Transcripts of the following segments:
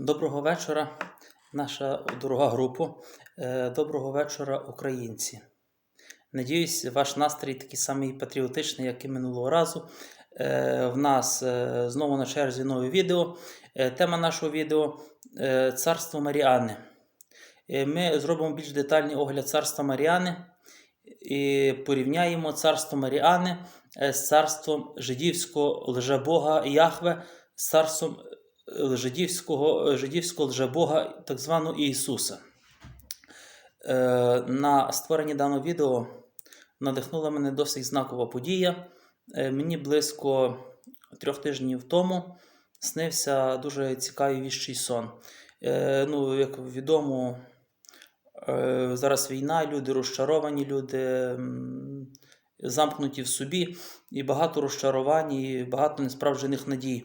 Доброго вечора, наша дорога група. Е, Доброго вечора, українці. Надіюсь, ваш настрій такий самий патріотичний, як і минулого разу. Е, В нас е, знову на черзі нове відео. Тема нашого відео Царство Маріани. Ми зробимо більш детальний огляд царства Маріани і порівняємо царство Маріани з царством жидівського лжебога Яхве, з царством жидівського, жидівського лжебога, так званого Ісуса. Е, На створення даного відео надихнула мене досить знакова подія. Е, Мені близько трьох тижнів тому снився дуже цікавий віщий сон. Е, Ну, як відомо, Е, Зараз війна, люди розчаровані, люди замкнуті в собі, і багато розчарувань, і багато несправджених надій.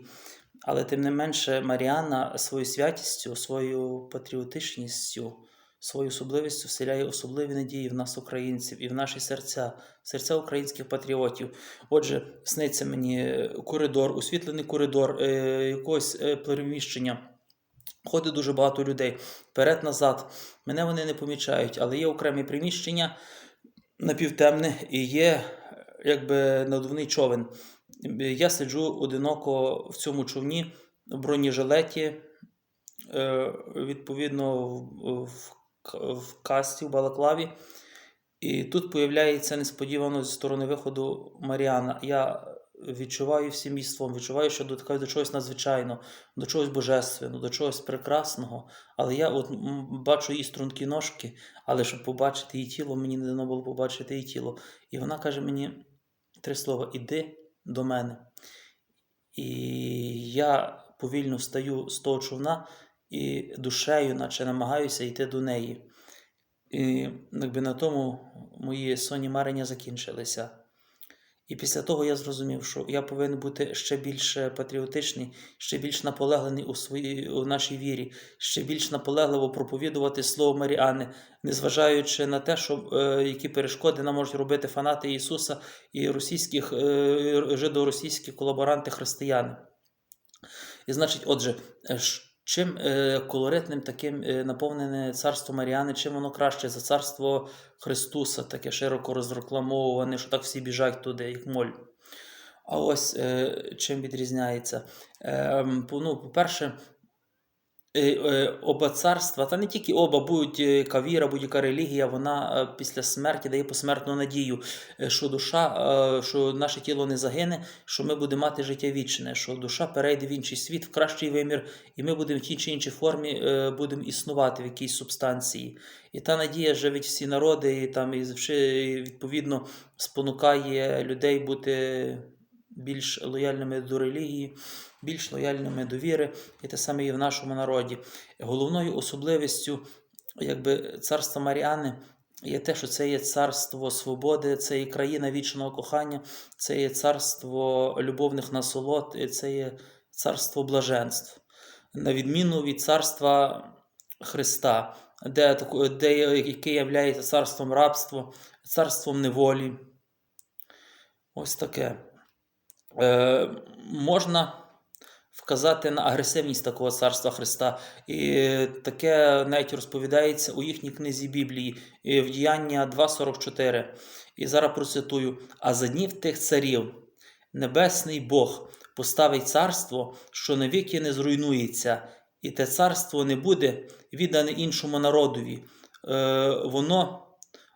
Але тим не менше, Маріана своєю святістю, своєю патріотичністю, своєю особливістю вселяє особливі надії в нас, українців, і в наші серця, серця українських патріотів. Отже, сниться мені коридор, освітлений коридор е, якогось е, переміщення. Ходить дуже багато людей вперед-назад. Мене вони не помічають, але є окремі приміщення напівтемне і є е, якби надувний човен. Я сиджу одиноко в цьому човні в бронежилеті, е, відповідно, в, касті, в балаклаві. І тут появляється несподівано зі сторони виходу Маріана. Я відчуваю всім їством, відчуваю, що до, до чогось надзвичайного, до чогось божественного, до чогось прекрасного. Але я от бачу її стрункі ножки, але щоб побачити її тіло, мені не дано було побачити її тіло. І вона каже мені три слова: іди до мене. І я повільно встаю з того човна і душею, наче намагаюся йти до неї. І якби на тому мої сонні марення закінчилися. І після того я зрозумів, що я повинен бути ще більш патріотичний, ще більш наполеглений у своїй у нашій вірі, ще більш наполегливо проповідувати слово Маріани, незважаючи на те, що е, які перешкоди нам можуть робити фанати Ісуса і російських е, жидоросійські колаборанти християни. І значить, отже, е, чим е, колоритним таким е, наповнене царство Маріани, чим воно краще за царство Христуса, таке широко розрекламоване, що так всі біжать туди, як моль. А ось е, чим відрізняється. Е, ну, по-перше, оба царства, та не тільки оба, будь-яка віра, будь-яка релігія, вона е, після смерті дає посмертну надію, е, що душа, е, що наше тіло не загине, що ми будемо мати життя вічне, що душа перейде в інший світ, в кращий вимір, і ми будемо в тій чи іншій формі е, будемо існувати в якійсь субстанції. І та надія живить всі народи, і там і відповідно спонукає людей бути більш лояльними до релігії, більш лояльними до віри, і те саме і в нашому народі. Головною особливістю якби, царства Маріани є те, що це є царство свободи, це є країна вічного кохання, це є царство любовних насолод, це є царство блаженств. На відміну від царства Христа, де, де, яке є царством рабства, царством неволі. Ось таке. Е, можна вказати на агресивність такого царства Христа. І таке навіть розповідається у їхній книзі Біблії, в діяння 2.44. І зараз процитую: А за днів тих царів небесний Бог поставить царство, що навіки не зруйнується, і те царство не буде віддане іншому народові. Е, воно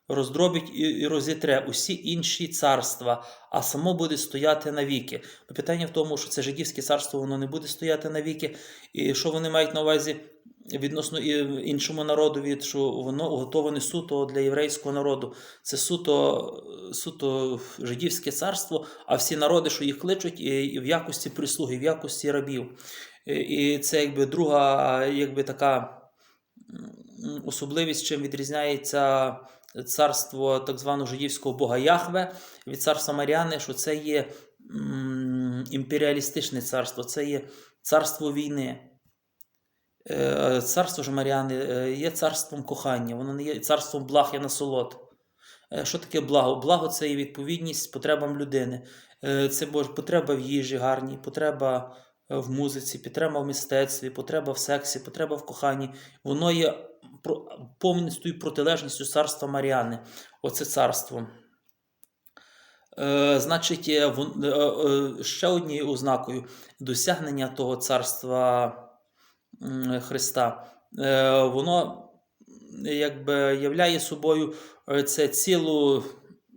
роздробить і розітре усі інші царства, а само буде стояти навіки. Ну, Питання в тому, що це жидівське царство воно не буде стояти навіки, і що вони мають на увазі відносно іншому народові, що воно уготоване суто для єврейського народу. Це суто, суто жидівське царство, а всі народи, що їх кличуть, і, в якості прислуги, в якості рабів. І це якби друга, якби така особливість, чим відрізняється царство так званого жидівського бога Яхве від царства Маріани, що це є імперіалістичне царство, це є царство війни. Е, Царство ж Маріани е, є царством кохання, воно не є царством благ і насолод. Е, Що таке благо? Благо це є відповідність потребам людини. Це боже, потреба в їжі гарній, потреба в музиці, потреба в мистецтві, потреба в сексі, потреба в коханні, воно є повністю протилежністю царства Маріани. Оце царство. Е, значить, е, е, ще однією ознакою досягнення того царства Христа, воно якби являє собою це цілу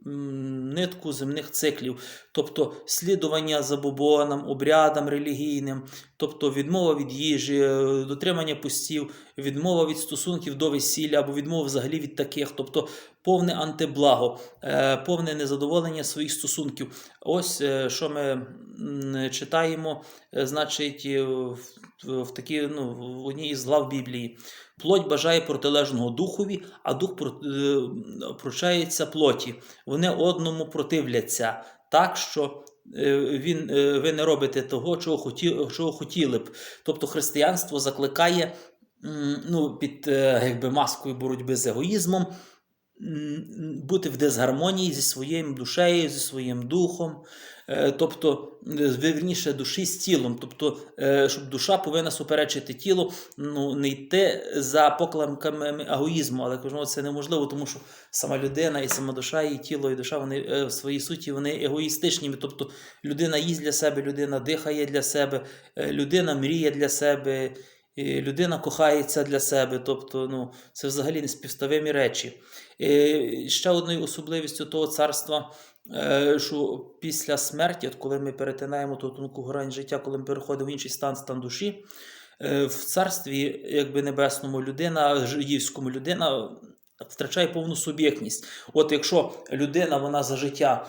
нитку земних циклів, тобто слідування забобонам, обрядам релігійним, тобто відмова від їжі, е, дотримання постів, відмова від стосунків до весілля або відмова взагалі від таких, тобто повне антиблаго, е, повне незадоволення своїх стосунків. Ось е, що ми читаємо, значить, в, такій, ну, одній із глав Біблії. Плоть бажає протилежного духові, а дух про- е, пручається плоті. Вони одному противляться так, що е, він, е, ви не робите того, чого, хоті, чого хотіли б. Тобто християнство закликає ну, під якби, маскою боротьби з егоїзмом бути в дисгармонії зі своєю душею, зі своїм духом, тобто, е, вірніше, душі з тілом. Тобто, е, щоб душа повинна суперечити тілу, ну, не йти за покламками егоїзму, але кажу, це неможливо, тому що сама людина і сама душа, і тіло, і душа вони е, в своїй суті вони егоїстичні. Тобто людина їсть для себе, людина дихає для себе, е, людина мріє для себе. Людина кохається для себе, тобто ну, це взагалі неспівставимі речі. І ще одною особливістю того царства, е, що після смерті, от коли ми перетинаємо ту тонку грань життя, коли ми переходимо в інший стан, стан душі, е, в царстві якби небесному людина, жидівському людина втрачає повну суб'єктність. От якщо людина вона за життя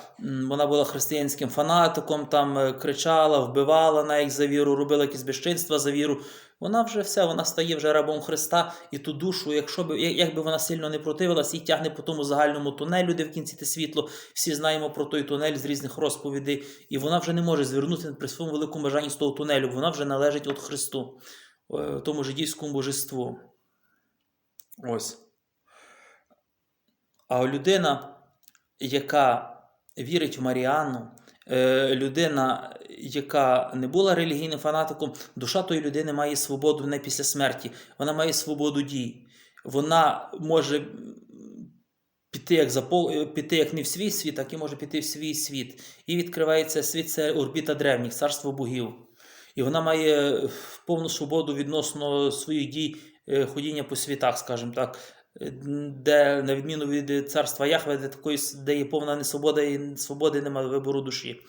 вона була християнським фанатиком, там е, кричала, вбивала навіть за віру, робила якісь безчинства за віру. Вона вже все, вона стає вже рабом Христа, і ту душу, якщо би як би вона сильно не противилась, її тягне по тому загальному тунелю, де в кінці те світло. Всі знаємо про той тунель з різних розповідей, і вона вже не може звернути при своєму великому бажанні з того тунелю. Вона вже належить от Христу, е, тому жидівському божеству. Ось. А людина, яка вірить в Маріанну, е, людина, яка не була релігійним фанатиком, душа тої людини має свободу не після смерті, вона має свободу дій. Вона може піти як, за, е, піти як не в свій світ, так і може піти в свій світ. І відкривається світ це орбіта древніх, царство богів. І вона має е, повну свободу відносно своїх дій, ходіння по світах, скажімо так, де, на відміну від царства Яхве, де, такої, де є повна несвобода і свободи немає вибору душі.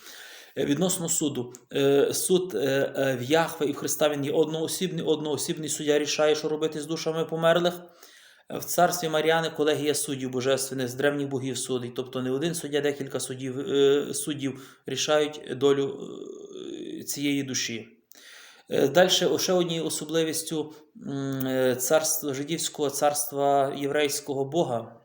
Е, Відносно суду, Е, суд е, в Яхве і в Христа він є одноосібний, одноосібний суддя рішає, що робити з душами померлих. В царстві Маріани колегія суддів божественних з древніх богів судить. Тобто не один суддя, декілька суддів, суддів рішають долю цієї душі. Далі ще однією особливістю е, царства, жидівського царства єврейського Бога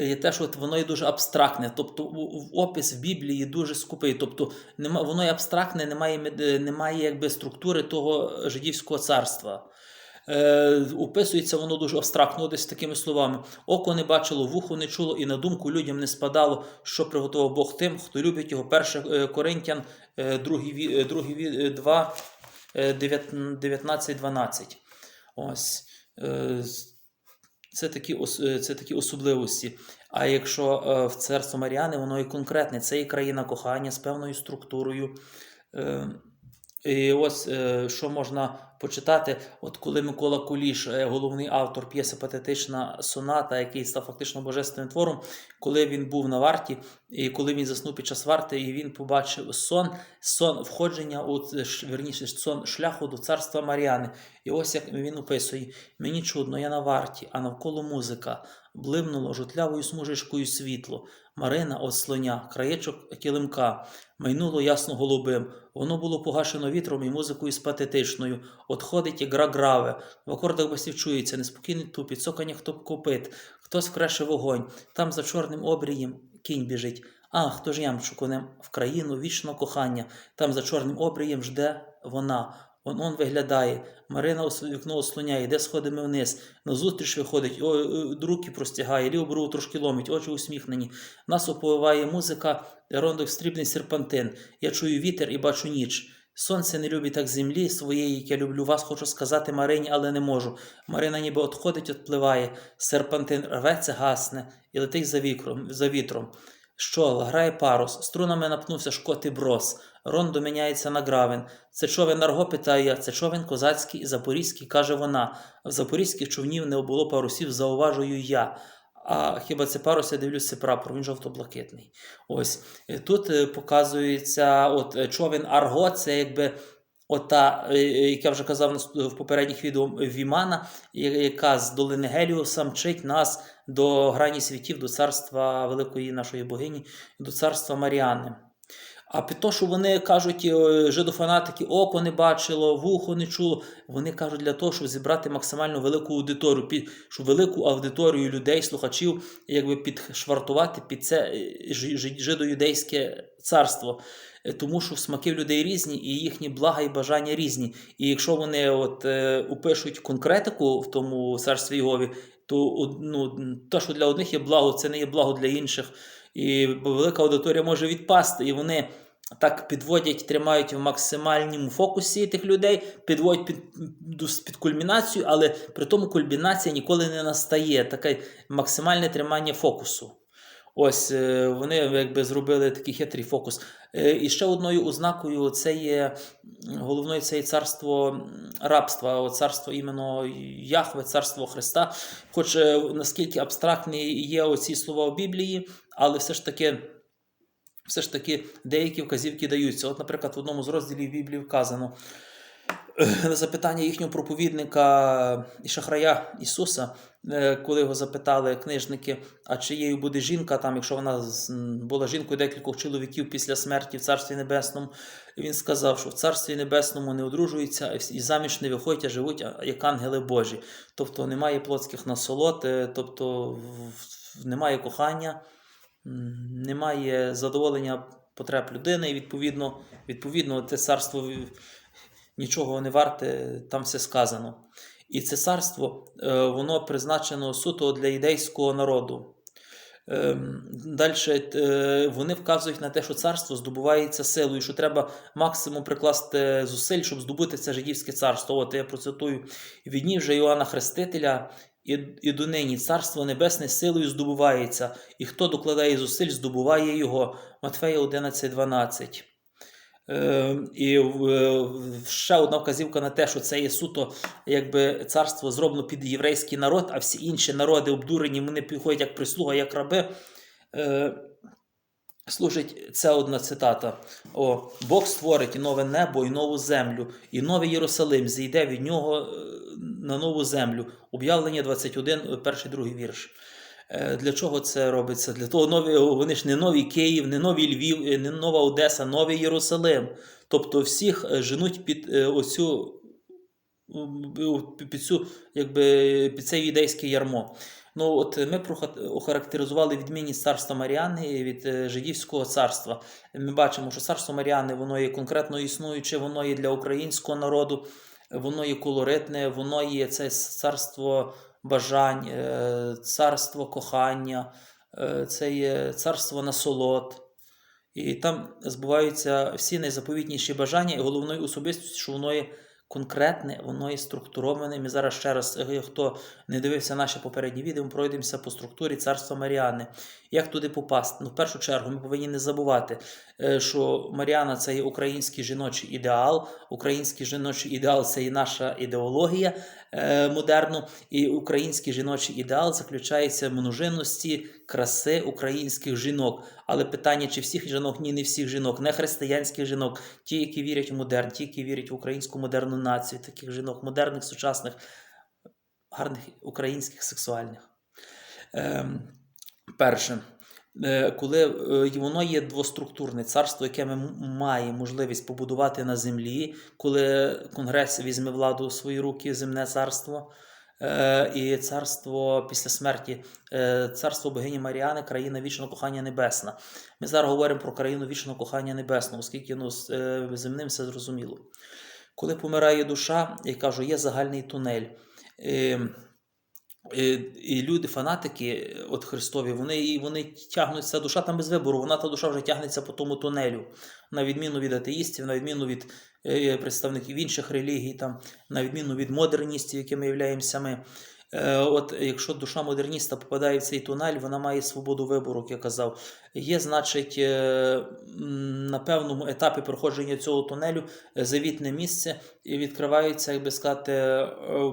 є те, що воно є дуже абстрактне. Тобто в опис в Біблії дуже скупий. Тобто воно є абстрактне, немає, е, немає якби структури того жидівського царства. Е, описується воно дуже абстрактно, десь такими словами: око не бачило, вухо не чуло, і на думку людям не спадало, що приготував Бог тим, хто любить його. 1 Коринтян, е, е, 2, е, 19, 12. Ось. Е, Це такі, це такі особливості. А якщо в царство Маріани, воно і конкретне, це і країна кохання з певною структурою. І ось що можна почитати, от коли Микола Куліш, е, головний автор п'єси Патетична соната, який став фактично божественним твором, коли він був на варті, і коли він заснув під час варти, і він побачив сон, сон входження, у ц- верніше, сон шляху до царства Маріани. І ось як він описує: мені чудно, я на варті, а навколо музика. Блимнуло жутлявою смужечкою світло, Марина от слоня, краєчок килимка, майнуло ясно голубим. Воно було погашено вітром і музикою спатетичною. От ходить і гра граве. В акордах басів чується неспокійний тупіт, цокання хто копит, хтось вкраше вогонь. Там за чорним обрієм кінь біжить. А, хто ж ямчу конем в країну вічного кохання. Там за чорним обрієм жде вона. Он он виглядає. Марина вікно ослоняє, йде сходами вниз. Назустріч виходить, о, е, руки простягає, ліву брову трошки ломить, очі усміхнені. Нас оповиває музика, рондок стрібний серпантин. Я чую вітер і бачу ніч. Сонце не любить так землі своєї, як я люблю вас, хочу сказати Марині, але не можу. Марина ніби отходить, отпливає, серпантин рветься, гасне і летить за вікром, за вітром. Щол, грає парус, струнами напнувся шкоти брос, рондо міняється на гравен. Це човен Арго, питаю я, це човен козацький і запорізький, каже вона. В запорізьких човнів не було парусів, зауважую я. А хіба це парус, я дивлюсь, це прапор, він жовто-блакитний. Ось Е, тут е, показується от е, човен Арго, це якби ота, е, е, як я вже казав в попередніх відео, Вімана, яка з долини Геліуса мчить нас до грані світів, до царства великої нашої богині, до царства Маріани. А під то, що вони кажуть, е, жидофанатики, око не бачило, вухо не чуло. Вони кажуть для того, щоб зібрати максимально велику аудиторію, під, щоб велику аудиторію людей, слухачів, якби підшвартувати під це е, жи- жи- жидоюдейське царство. Е, Тому що смаки в людей різні, і їхні блага і бажання різні. І якщо вони от, е, упишуть конкретику в тому царстві Єгові, то ну, те, що для одних є благо, це не є благо для інших. І велика аудиторія може відпасти, і вони так підводять, тримають в максимальному фокусі тих людей, підводять під, під кульмінацію, але при тому кульмінація ніколи не настає. Таке максимальне тримання фокусу. Ось е, вони якби зробили такий хитрий фокус. Е, І ще одною ознакою це є головною це є царство рабства, царство іменно Яхве, царство Христа. Хоч е, наскільки абстрактні є оці слова в Біблії, але все ж таки. Все ж таки деякі вказівки даються. От, наприклад, в одному з розділів Біблії вказано е, на запитання їхнього проповідника і шахрая Ісуса, е, коли його запитали книжники, а чиєю буде жінка, там, якщо вона була жінкою декількох чоловіків після смерті в Царстві Небесному, він сказав, що в Царстві Небесному не одружуються і заміж не виходять, а живуть як ангели Божі. Тобто немає плотських насолод, е, тобто немає кохання, немає задоволення потреб людини, і відповідно, відповідно це царство нічого не варте, там все сказано. І це царство, е, воно призначено суто для ідейського народу. Далі вони вказують на те, що царство здобувається силою, що треба максимум прикласти зусиль, щоб здобути це жидівське царство. От я процитую від днів же Іоанна Хрестителя. І, і донині царство небесне силою здобувається, і хто докладає зусиль, здобуває його. Матфея 11.12. Е, і в- ще одна вказівка на те, що це є суто якби царство зроблено під єврейський народ, а всі інші народи обдурені, вони підходять як прислуга, як раби. Е, служить це одна цитата. О, Бог створить і нове небо, і нову землю, і новий Єрусалим зійде від нього е, на нову землю. Об'явлення 21, е, перший другий вірш. Е, Для чого це робиться? Для того нові, вони ж не новий Київ, не новий Львів, не нова Одеса, новий Єрусалим. Тобто всіх женуть під оцю під цю, якби, під це юдейське ярмо. Ну, от ми охарактеризували відмінність царства Маріани від е, жидівського царства. Ми бачимо, що царство Маріани воно є конкретно існуюче, воно є для українського народу, воно є колоритне, воно є це царство бажань, е, царство кохання, е, це є царство насолод. І там збуваються всі найзаповітніші бажання, і головною особистістю, що воно є конкретне, воно є структуроване. Ми зараз ще раз, е, хто не дивився наші попередні відео, пройдемося по структурі царства Маріани. Як туди попасти? Ну, в першу чергу, ми повинні не забувати, е, що Маріана це є український жіночий ідеал. Український жіночий ідеал це і наша ідеологія е, модерну. І український жіночий ідеал заключається в множинності краси українських жінок. Але питання, чи всіх жінок, ні, не всіх жінок, не християнських жінок, ті, які вірять в модерн, ті, які вірять в українську модерну націю, таких жінок, модерних, сучасних, гарних українських сексуальних. Ем, перше. Е, Коли е, воно є двоструктурне царство, яке ми м- має можливість побудувати на землі, коли Конгрес візьме владу у свої руки, земне царство, е, і царство після смерті, царство богині Маріани, країна вічного кохання небесна. Ми зараз говоримо про країну вічного кохання небесного, оскільки ну, земним все зрозуміло. Коли помирає душа, я кажу, є загальний тунель. Е, і, люди, фанатики от Христові, вони, і вони тягнуться, душа там без вибору, вона та душа вже тягнеться по тому тунелю, на відміну від атеїстів, на відміну від е, представників інших релігій, там, на відміну від модерністів, якими являємося ми. Е, От якщо душа модерніста попадає в цей тунель, вона має свободу вибору, як я казав. Є, значить, е, на певному етапі проходження цього тунелю е, завітне місце і відкриваються, як би сказати,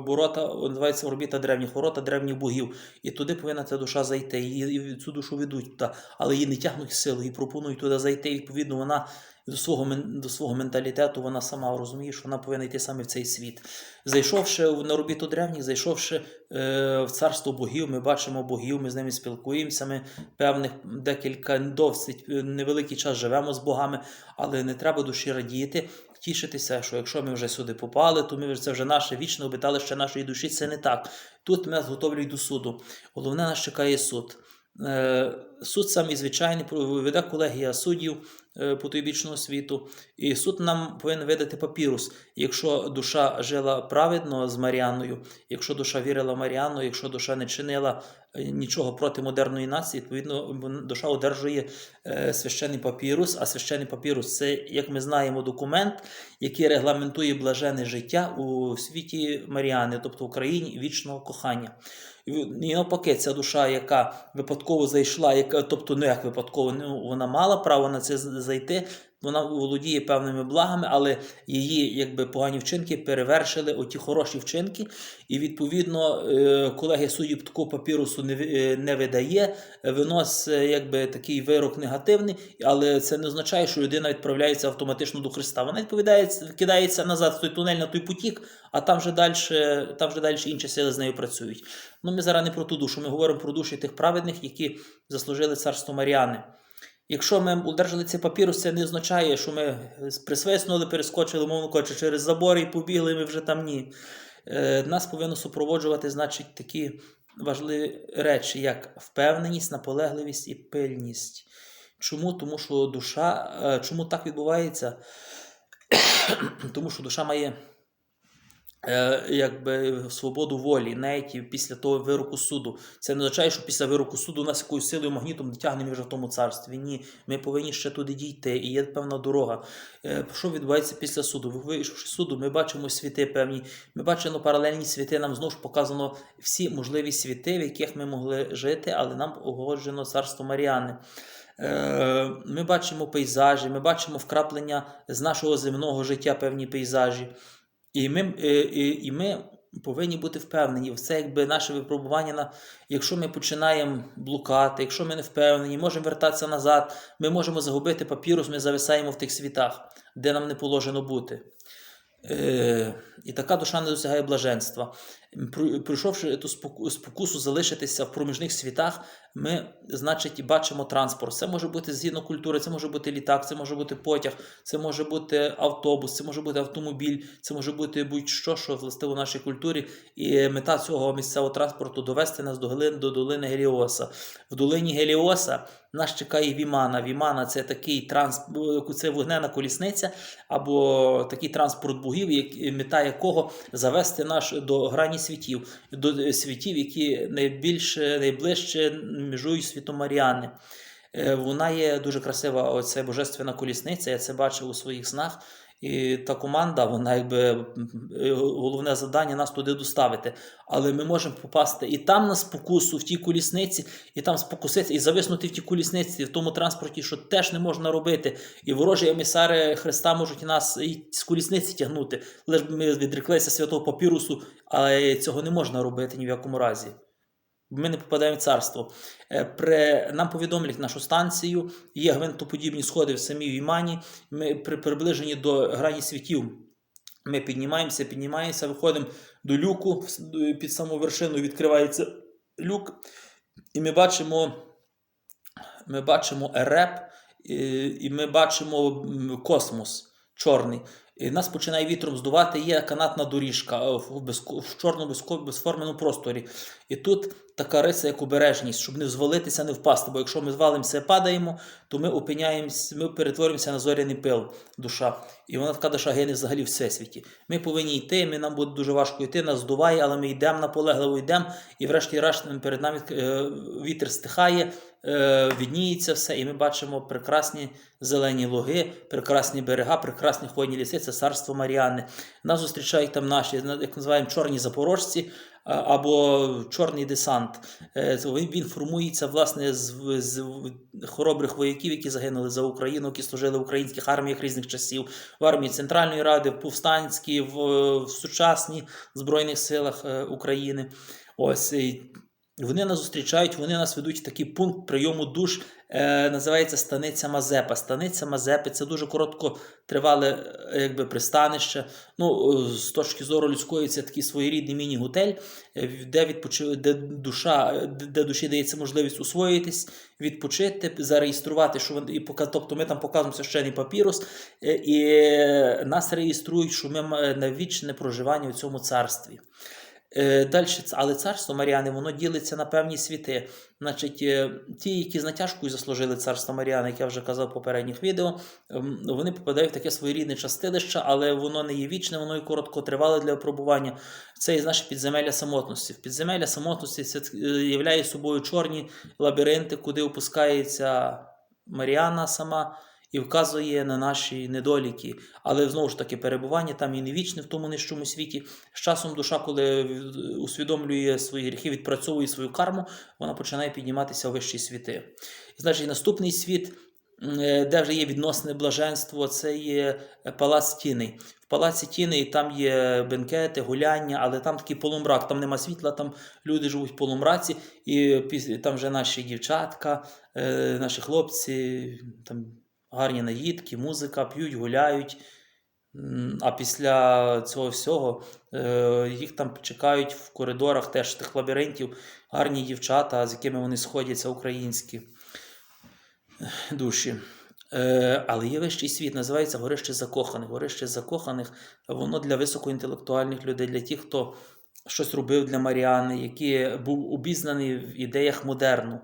ворота, називається орбіта древніх, ворота древніх богів. І туди повинна ця душа зайти. Її цю душу ведуть але її не тягнуть силою, і пропонують туди зайти. І, відповідно, вона до свого, до свого менталітету вона сама розуміє, що вона повинна йти саме в цей світ. Зайшовши на орбіту древніх, зайшовши е, в царство богів, ми бачимо богів, ми з ними спілкуємося. Ми певних декілька досить е, невеликий час живемо з богами, але не треба душі радіти. Тішитися, що якщо ми вже сюди попали, то ми це вже наше вічне обиталище нашої душі. Це не так. Тут нас готовлюють до суду. Головне нас чекає суд. Суд самий звичайний веде колегія суддів е, потойбічного світу, і суд нам повинен видати папірус. Якщо душа жила праведно з Маріаною, якщо душа вірила Маріану, якщо душа не чинила е, нічого проти модерної нації, відповідно душа одержує е, священний папірус. А священний папірус це, як ми знаємо, документ, який регламентує блажене життя у світі Маріани, тобто в країні вічного кохання. І навпаки, ця душа, яка випадково зайшла, яка, тобто не як випадково, ну, вона мала право на це зайти, вона володіє певними благами, але її якби погані вчинки перевершили оті хороші вчинки. І відповідно е, колегія суддів такого папірусу не, е, видає, виносить якби такий вирок негативний, але це не означає, що людина відправляється автоматично до Христа. Вона відповідає, кидається назад в той тунель на той потік, а там вже далі, там вже далі інші сили з нею працюють. Ну, ми зараз не про ту душу, ми говоримо про душі тих праведних, які заслужили царство Маріани. Якщо ми одержали цей папірус, це не означає, що ми присвиснули, перескочили, мовно кажучи, через забори і побігли, ми вже там ні. Е, Нас повинно супроводжувати, значить, такі важливі речі, як впевненість, наполегливість і пильність. Чому? Тому що душа, е, чому так відбувається? Тому що душа має е, якби свободу волі, навіть після того вироку суду. Це не означає, що після вироку суду нас якоюсь силою магнітом тягнемо вже в тому царстві. Ні, ми повинні ще туди дійти, і є певна дорога. Е, Що відбувається після суду? Вийшовши суду, ми бачимо світи певні. Ми бачимо паралельні світи. Нам знову ж показано всі можливі світи, в яких ми могли жити, але нам угоджено царство Маріани. Е, Ми бачимо пейзажі, ми бачимо вкраплення з нашого земного життя певні пейзажі. І ми, е, і, і ми повинні бути впевнені. Це якби наше випробування. На, якщо ми починаємо блукати, якщо ми не впевнені, можемо вертатися назад, ми можемо загубити папірус, ми зависаємо в тих світах, де нам не положено бути. Е, і така душа не досягає блаженства. Про- Пройшовши ту спокусу залишитися в проміжних світах, ми, значить, бачимо транспорт. Це може бути згідно культури, це може бути літак, це може бути потяг, це може бути автобус, це може бути автомобіль, це може бути будь-що, що властиво нашій культурі. І мета цього місцевого транспорту довести нас до, глин, до долини Геліоса. В долині Геліоса нас чекає Вімана. Вімана це такий транспорт, це вогнена колісниця або такий транспорт богів, мета якого завести наш до грані світів, до світів, які найбільше, найближче міжують світу Маріани. Е, Вона є дуже красива, оця божественна колісниця. Я це бачив у своїх снах. І та команда, вона якби головне завдання нас туди доставити. Але ми можемо попасти і там на спокусу, в тій колісниці, і там спокуситися, і зависнути в тій колісниці, в тому транспорті, що теж не можна робити. І ворожі емісари Христа можуть нас і з колісниці тягнути. Лиш би ми відреклися святого папірусу, але цього не можна робити ні в якому разі. Ми не попадаємо в царство. Е, При, нам повідомлять нашу станцію, є гвинтоподібні сходи в самій Вімані. Ми при приближенні до грані світів. Ми піднімаємося, піднімаємося, виходимо до люку під саму вершину відкривається люк, і ми бачимо, ми бачимо ереп, і, ми бачимо космос чорний. І нас починає вітром здувати, є канатна доріжка е, в, безко- в чорному безформеному просторі. І тут така риса, як обережність, щоб не звалитися, не впасти. Бо якщо ми звалимося падаємо, то ми опиняємось, ми перетворимося на зоряний пил, душа. І вона така душа гине взагалі в всесвіті. Ми повинні йти, ми, нам буде дуже важко йти, нас здуває, але ми йдемо наполегливо йдемо, і врешті-решт перед нами е, вітер стихає, е, відніється все, і ми бачимо прекрасні зелені луги, прекрасні берега, прекрасні хвойні ліси, це царство Маріани. Нас зустрічають там наші, як називаємо, чорні запорожці або чорний десант. Е, Він, формується власне з, з хоробрих вояків, які загинули за Україну, які служили в українських арміях різних часів, в армії Центральної Ради, в повстанській, в, в сучасній Збройних силах е, України. Ось вони нас зустрічають, вони нас ведуть в такий пункт прийому душ, е, називається Станиця Мазепа. Станиця Мазепи це дуже коротко тривале е, якби, пристанище. Ну, з точки зору людської, це такий своєрідний міні-готель, е, де, відпочив, де, душа, де душі дається можливість усвоїтись, відпочити, зареєструвати, що вони, тобто ми там показуємо священний папірус, е, і нас реєструють, що ми на вічне проживання у цьому царстві. Е, Далі, але царство Маріани, воно ділиться на певні світи. Значить, е, ті, які з натяжкою заслужили царство Маріани, як я вже казав в попередніх відео, вони попадають в таке своєрідне частилище, але воно не є вічне, воно і короткотривале для опробування. Це є наше підземелля самотності. Підземелля самотності це е, являє собою чорні лабіринти, куди опускається Маріана сама. І вказує на наші недоліки, але знову ж таки перебування там і не вічне в тому нижчому світі. З часом душа, коли усвідомлює свої гріхи, відпрацьовує свою карму, вона починає підніматися у вищі світи. І значить, наступний світ, е, де вже є відносне блаженство, це є е, палац Тіни. В палаці Тіни там є бенкети, гуляння, але там такий полумрак, там нема світла, там люди живуть в полумраці, і там вже наші дівчатка, е, наші хлопці, там гарні наїдки, музика, п'ють, гуляють. А після цього всього е, їх там чекають в коридорах теж тих лабіринтів гарні дівчата, з якими вони сходяться, українські душі. Е, але є вищий світ, називається Горище закоханих. Горище закоханих воно для високоінтелектуальних людей, для тих, хто щось робив для Маріани, який був обізнаний в ідеях модерну.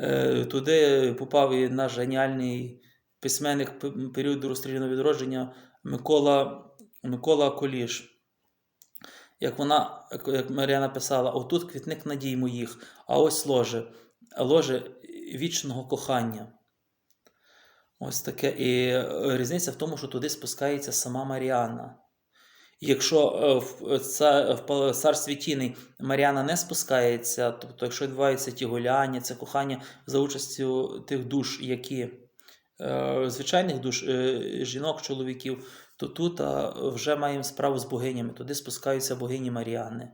Е, туди попав і наш геніальний письменник періоду розстріляного відродження Микола, Микола Коліш. Як вона, як- Маріана писала, отут квітник надій моїх, а ось ложе, ложе вічного кохання. Ось таке. І е, різниця в тому, що туди спускається сама Маріана. Якщо е, в, в царстві тіни Маріана не спускається, тобто, якщо відбуваються ті гуляння, це кохання за участю тих душ, які е, звичайних душ, е, жінок, чоловіків, то тут вже маємо справу з богинями. Туди спускаються богині Маріани.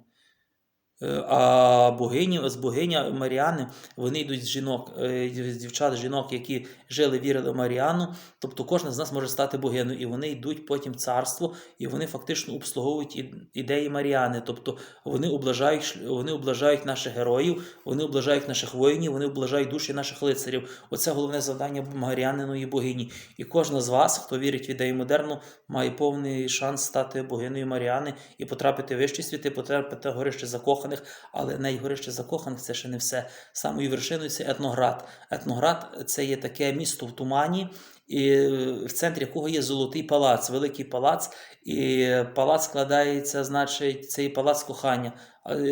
Е, А богині, з богиня Маріани вони йдуть з жінок, е, з дівчат, жінок, які жили, вірили в Маріану. Тобто кожна з нас може стати богиною, і вони йдуть потім царство, і вони фактично обслуговують ідеї Маріани. Тобто вони облажають, вони облажають наших героїв, вони облажають наших воїнів, вони облажають душі наших лицарів. Оце головне завдання Маріаниної богині. І кожна з вас, хто вірить в ідею модерну, має повний шанс стати богинею Маріани і потрапити в вищі світи, потрапити горище закоханих. Але найгорище закоханих це ще не все. Самою вершиною це етноград. Етноград це є таке місто в тумані, і в центрі якого є золотий палац, великий палац. І палац складається, значить, цей палац кохання.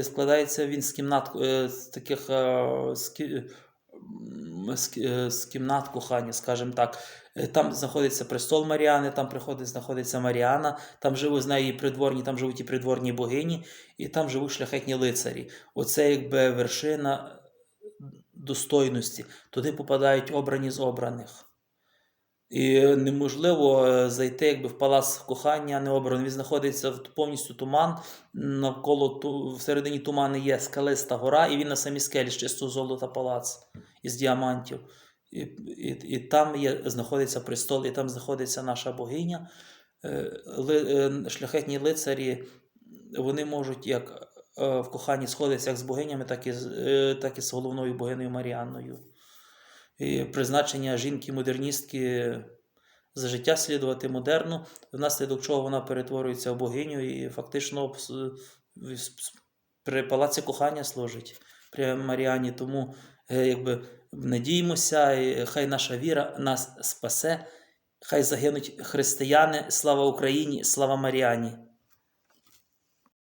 Складається він з кімнат е, таких е, е, з кімнат кохання, скажімо так. Е, Там знаходиться престол Маріани, там приходить, знаходиться Маріана, там живуть з неї придворні, там живуть і придворні богині, і там живуть шляхетні лицарі. Оце якби вершина достойності. Туди попадають обрані з обраних. І неможливо е, зайти якби в палац кохання не обраний. Він знаходиться в повністю туман. Навколо ту, всередині туману є скалиста гора, і він на самій скелі з чистого золота палац із діамантів. І, і, і там є, знаходиться престол, і там знаходиться наша богиня. Е, Ли, е, шляхетні лицарі вони можуть як в коханні сходитися як з богинями, так і з, так і з головною богинею Маріанною. І призначення жінки-модерністки за життя слідувати модерну, внаслідок чого вона перетворюється в богиню і фактично при палаці кохання служить. при Маріані. Тому е, якби надіємося, і хай наша віра нас спасе, хай загинуть християни. Слава Україні, слава Маріані.